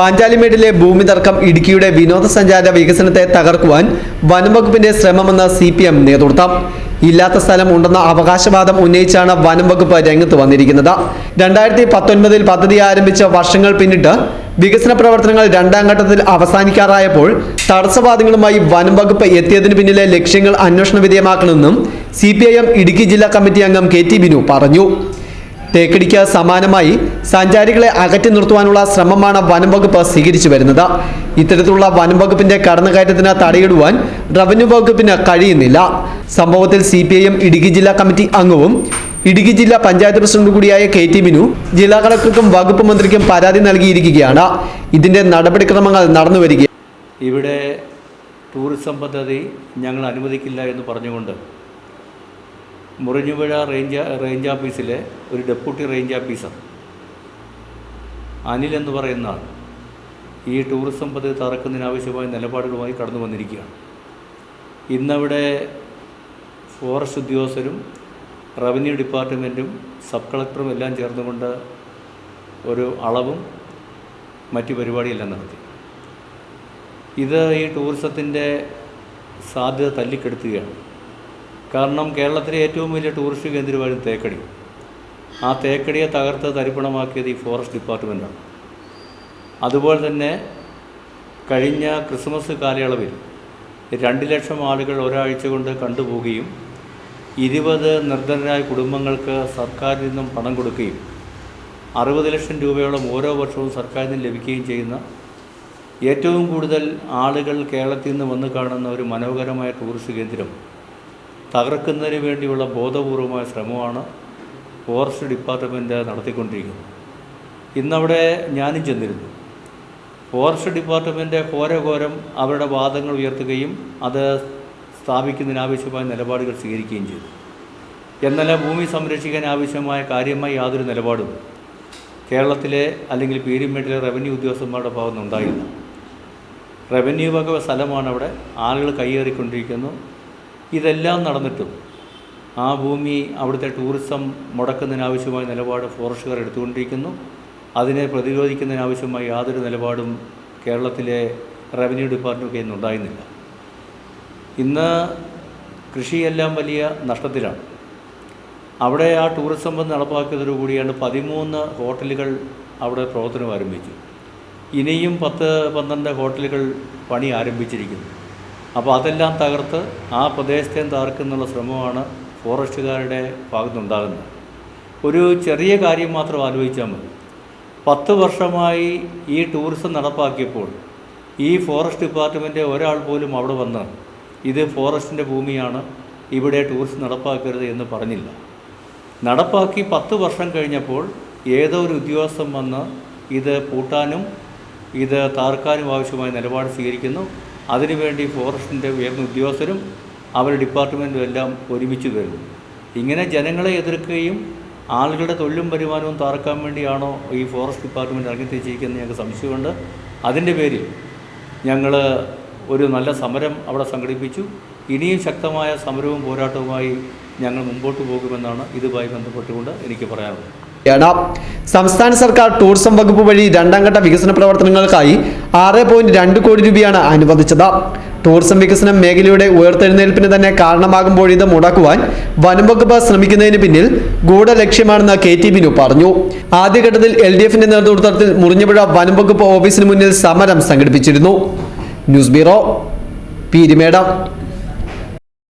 പാഞ്ചാലിമേടിലെ ഭൂമി തർക്കം ഇടുക്കിയുടെ വിനോദസഞ്ചാര വികസനത്തെ തകർക്കുവാൻ വനംവകുപ്പിന്റെ ശ്രമമെന്ന് സി പി എം നേതൃത്വം. ഇല്ലാത്ത സ്ഥലം ഉണ്ടെന്ന അവകാശവാദം ഉന്നയിച്ചാണ് വനംവകുപ്പ് രംഗത്ത് വന്നിരിക്കുന്നത്. രണ്ടായിരത്തി പത്തൊൻപതിൽ പദ്ധതി ആരംഭിച്ച വർഷങ്ങൾ പിന്നിട്ട് വികസന പ്രവർത്തനങ്ങൾ രണ്ടാം ഘട്ടത്തിൽ അവസാനിക്കാറായപ്പോൾ തടസ്സവാദങ്ങളുമായി വനംവകുപ്പ് എത്തിയതിനു പിന്നിലെ ലക്ഷ്യങ്ങൾ അന്വേഷണ വിധേയമാക്കണമെന്നും സി ഇടുക്കി ജില്ലാ കമ്മിറ്റി അംഗം കെ ടി ബിനു പറഞ്ഞു. തേക്കടിക്ക് സമാനമായി സഞ്ചാരികളെ അകറ്റി നിർത്തുവാനുള്ള ശ്രമമാണ് വനം വകുപ്പ് സ്വീകരിച്ചു വരുന്നത്. ഇത്തരത്തിലുള്ള വനം വകുപ്പിന്റെ കടന്നുകയറ്റത്തിന് തടയിടുവാൻ റവന്യൂ വകുപ്പിന് കഴിയുന്നില്ല. സംഭവത്തിൽ C P I M Idukki ജില്ലാ കമ്മിറ്റി അംഗവും ഇടുക്കി ജില്ലാ പഞ്ചായത്ത് പ്രസിഡന്റ് കൂടിയായ കെ ടി ബിനു ജില്ലാ കളക്ടർക്കും വകുപ്പ് മന്ത്രിക്കും പരാതി നൽകിയിരിക്കുകയാണ്. ഇതിന്റെ നടപടിക്രമങ്ങൾ നടന്നു വരിക ഇവിടെ ടൂറിസം പദ്ധതി ഞങ്ങൾ അനുവദിക്കില്ല എന്ന് പറഞ്ഞുകൊണ്ട് മുറിഞ്ഞുപുഴ റേഞ്ച് റേഞ്ച് ഓഫീസിലെ ഒരു ഡെപ്യൂട്ടി റേഞ്ച് ഓഫീസർ അനിൽ എന്ന് പറയുന്ന ആൾ ഈ ടൂറിസം പദ്ധതി തറക്കുന്നതിനാവശ്യമായ നിലപാടുകളുമായി കടന്നു വന്നിരിക്കുകയാണ്. ഇന്നവിടെ ഫോറസ്റ്റ് ഉദ്യോഗസ്ഥരും റവന്യൂ ഡിപ്പാർട്ട്മെന്റും സബ് കളക്ടറും എല്ലാം ചേർന്നുകൊണ്ട് ഒരു അളവും മറ്റു പരിപാടിയെല്ലാം നടത്തി. ഇത് ഈ ടൂറിസത്തിന്റെ സാധ്യത തല്ലിക്കെടുത്തുകയാണ്. കാരണം കേരളത്തിലെ ഏറ്റവും വലിയ ടൂറിസ്റ്റ് കേന്ദ്രമായിരുന്നു തേക്കടി. ആ തേക്കടിയെ തകർത്ത് തരിപ്പണമാക്കിയത് ഈ ഫോറസ്റ്റ് ഡിപ്പാർട്ട്മെന്റാണ് അതുപോലെ തന്നെ കഴിഞ്ഞ ക്രിസ്മസ് കാലയളവിൽ രണ്ട് ലക്ഷം ആളുകൾ ഒരാഴ്ച കൊണ്ട് കണ്ടുപോവുകയും ഇരുപത് നിർധനരായ കുടുംബങ്ങൾക്ക് സർക്കാരിൽ നിന്നും പണം കൊടുക്കുകയും അറുപത് ലക്ഷം രൂപയോളം ഓരോ വർഷവും സർക്കാരിൽ നിന്ന് ലഭിക്കുകയും ചെയ്യുന്ന ഏറ്റവും കൂടുതൽ ആളുകൾ കേരളത്തിൽ നിന്ന് വന്ന് കാണുന്ന ഒരു മനോഹരമായ ടൂറിസ്റ്റ് കേന്ദ്രം തകർക്കുന്നതിന് വേണ്ടിയുള്ള ബോധപൂർവമായ ശ്രമമാണ് ഫോറസ്റ്റ് ഡിപ്പാർട്ട്മെന്റ് നടത്തിക്കൊണ്ടിരിക്കുന്നത്. ഇന്നവിടെ ഞാനും ചെന്നിരുന്നു. ഫോറസ്റ്റ് ഡിപ്പാർട്ട്മെന്റ് ഘോരഘോരം അവരുടെ വാദങ്ങൾ ഉയർത്തുകയും അത് സ്ഥാപിക്കുന്നതിനാവശ്യമായ നിലപാടുകൾ സ്വീകരിക്കുകയും ചെയ്തു. എന്നാൽ ഭൂമി സംരക്ഷിക്കാൻ ആവശ്യമായ കാര്യമായി യാതൊരു നിലപാടും കേരളത്തിലെ അല്ലെങ്കിൽ പീരിമേട്ടിലെ റവന്യൂ ഉദ്യോഗസ്ഥന്മാരുടെ ഭാഗത്തുനിന്ന് ഉണ്ടായില്ല റവന്യൂ വക സ്ഥലമാണ് അവിടെ. ആളുകൾ കൈയേറിക്കൊണ്ടിരിക്കുന്നു. ഇതെല്ലാം നടന്നിട്ടും ആ ഭൂമി അവിടുത്തെ ടൂറിസം മുടക്കുന്നതിനാവശ്യമായ നിലപാട് ഫോറസ്റ്റുകാർ എടുത്തുകൊണ്ടിരിക്കുന്നു. അതിനെ പ്രതിരോധിക്കുന്നതിനാവശ്യമായ യാതൊരു നിലപാടും കേരളത്തിലെ റവന്യൂ ഡിപ്പാർട്ട്മെന്റൊക്കെ ഇന്ന് ഉണ്ടായിരുന്നില്ല. ഇന്ന് കൃഷിയെല്ലാം വലിയ നഷ്ടത്തിലാണ്. അവിടെ ആ ടൂറിസം ബന്ധം നടപ്പാക്കിയതോടുകൂടിയാണ് പതിമൂന്ന് ഹോട്ടലുകൾ അവിടെ പ്രവർത്തനം ആരംഭിച്ചു. ഇനിയും പത്ത് പന്ത്രണ്ട് ഹോട്ടലുകൾ പണി ആരംഭിച്ചിരിക്കുന്നു. അപ്പോൾ അതെല്ലാം തകർത്ത് ആ പ്രദേശത്തെയും തകർക്കുന്നുള്ള ശ്രമമാണ് ഫോറസ്റ്റുകാരുടെ ഭാഗത്തുനിന്നുണ്ടാകുന്നത്. ഒരു ചെറിയ കാര്യം മാത്രം ആലോചിച്ചാൽ മതി. പത്ത് വർഷമായി ഈ ടൂറിസം നടപ്പാക്കിയപ്പോൾ ഈ ഫോറസ്റ്റ് ഡിപ്പാർട്ട്മെന്റ് ഒരാൾ പോലും അവിടെ വന്ന് ഇത് ഫോറസ്റ്റിന്റെ ഭൂമിയാണ് ഇവിടെ ടൂറിസം നടപ്പാക്കരുത് എന്ന് പറഞ്ഞില്ല. നടപ്പാക്കി പത്ത് വർഷം കഴിഞ്ഞപ്പോൾ ഏതോ ഒരു ഉദ്യോഗസ്ഥൻ വന്ന് ഇത് പൂട്ടാനും ഇത് താർക്കാനും ആവശ്യമായ നിലപാട് സ്വീകരിക്കുന്നു. അതിനുവേണ്ടി ഫോറസ്റ്റിന്റെ ഉയർന്ന ഉദ്യോഗസ്ഥരും അവരുടെ ഡിപ്പാർട്ട്മെന്റും എല്ലാം ഒരുമിച്ച് വരുന്നു. ഇങ്ങനെ ജനങ്ങളെ എതിർക്കുകയും ആളുകളുടെ തൊഴിലും വരുമാനവും താർക്കാൻ വേണ്ടിയാണോ ഈ ഫോറസ്റ്റ് ഡിപ്പാർട്ട്മെന്റ് ഇറങ്ങിത്തിരിച്ചിരിക്കുന്നത് ഞങ്ങൾക്ക് സംശയമുണ്ട്. അതിന്റെ പേരിൽ ഞങ്ങൾ ഒരു നല്ല സമരം അവിടെ സംഘടിപ്പിച്ചു. ഇനിയും ശക്തമായ സമരവും പോരാട്ടവുമായി ഞങ്ങൾ മുമ്പോട്ട് പോകുമെന്നാണ് ഇതുമായി ബന്ധപ്പെട്ടുകൊണ്ട് എനിക്ക് പറയാനുള്ളത്. സംസ്ഥാന സർക്കാർ ടൂറിസം വകുപ്പ് വഴി രണ്ടാം ഘട്ട വികസന പ്രവർത്തനങ്ങൾക്കായി ആറ് പോയിന്റ് രണ്ട് കോടി രൂപയാണ് അനുവദിച്ചത്. ടൂറിസം വികസനം മേഖലയുടെ ഉയർത്തെഴുന്നേൽപ്പിന് തന്നെ കാരണമാകുമ്പോൾ ഇത് മുടക്കുവാൻ വനംവകുപ്പ് ശ്രമിക്കുന്നതിന് പിന്നിൽ ഗൂഢലക്ഷ്യമാണെന്ന് കെ ടി ബിനു പറഞ്ഞു. ആദ്യഘട്ടത്തിൽ എൽ ഡി എഫിന്റെ നേതൃത്വത്തിൽ മുറിഞ്ഞപുഴ വനംവകുപ്പ് ഓഫീസിന് മുന്നിൽ സമരം സംഘടിപ്പിച്ചിരുന്നു. News bureau Peermade.